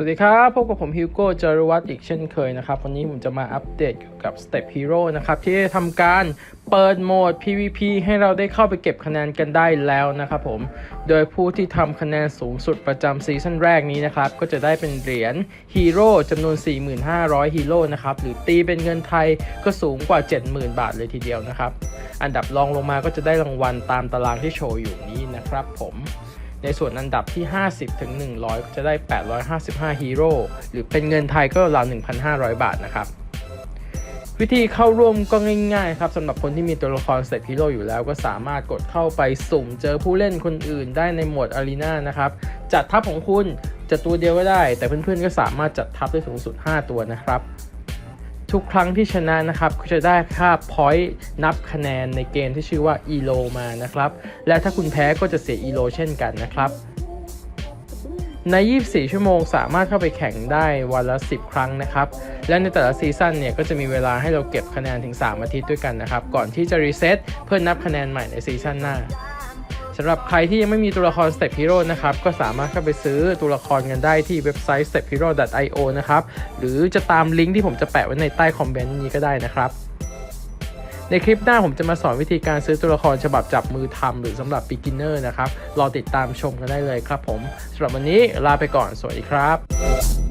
สวัสดีครับ พบกับผมฮิวโก้จารวัตรอีกเช่นเคยนะครับ วันนี้ผมจะมาอัปเดตเกี่ยวกับ Step Hero นะครับ ที่ได้ทำการเปิดโหมด PVP ให้เราได้เข้าไปเก็บคะแนนกันได้แล้วนะครับผม โดยผู้ที่ทำคะแนนสูงสุดประจำซีซั่นแรกนี้นะครับ ก็จะได้เป็นเหรียญฮีโร่จำนวน 4,500 ฮีโร่นะครับ หรือตีเป็นเงินไทยก็สูงกว่า 70,000 บาทเลยทีเดียวนะครับ อันดับรองลงมาก็จะได้รางวัลตามตารางที่โชว์อยู่นี้นะครับผม ในส่วนอันดับที่ 50 ถึง 100ก็จะได้ 855 ฮีโร่หรือเป็นเงินไทยก็ราว1,500 บาทนะครับ วิธีเข้าร่วมก็ง่ายๆครับสำหรับคนที่มีตัวละครสเตฮีโร่อยู่แล้วก็สามารถกดเข้าไปสุ่มเจอผู้เล่นคนอื่นได้ในโหมดอารีนานะครับ จัดทัพของคุณจะตัวเดียวก็ได้ แต่เพื่อนๆก็สามารถจัดทัพได้สูงสุด 5 ตัวนะครับ ทุกครั้งที่ชนะนะครับก็จะได้ค่า point นับคะแนนในเกมที่ชื่อว่า ELO มานะครับ และถ้าคุณแพ้ก็จะเสีย ELO เช่นกันนะครับใน 24 ชั่วโมง สามารถเข้าไปแข่งได้วันละ 10 ครั้งนะครับ และในแต่ละซีซั่นเนี่ย ก็จะมีเวลาให้เราเก็บคะแนนถึง 3 อาทิตย์ด้วยกันนะครับ ก่อนที่จะรีเซ็ตเพื่อนับคะแนนใหม่ในซีซั่นหน้า สำหรับใครที่ยังไม่มีตัวละคร Step Hero นะครับ ก็สามารถเข้าไปซื้อตัวละครกันได้ที่เว็บไซต์ stephero.io นะครับ หรือจะตามลิงก์ที่ผมจะแปะไว้ในใต้คอมเมนต์นี้ก็ได้นะครับในคลิปหน้าผมจะมาสอนวิธีการซื้อตัวละครฉบับจับมือทำหรือสำหรับ beginner นะครับ รอติดตามชมกันได้เลยครับผมสำหรับวันนี้ลาไปก่อน สวัสดีครับ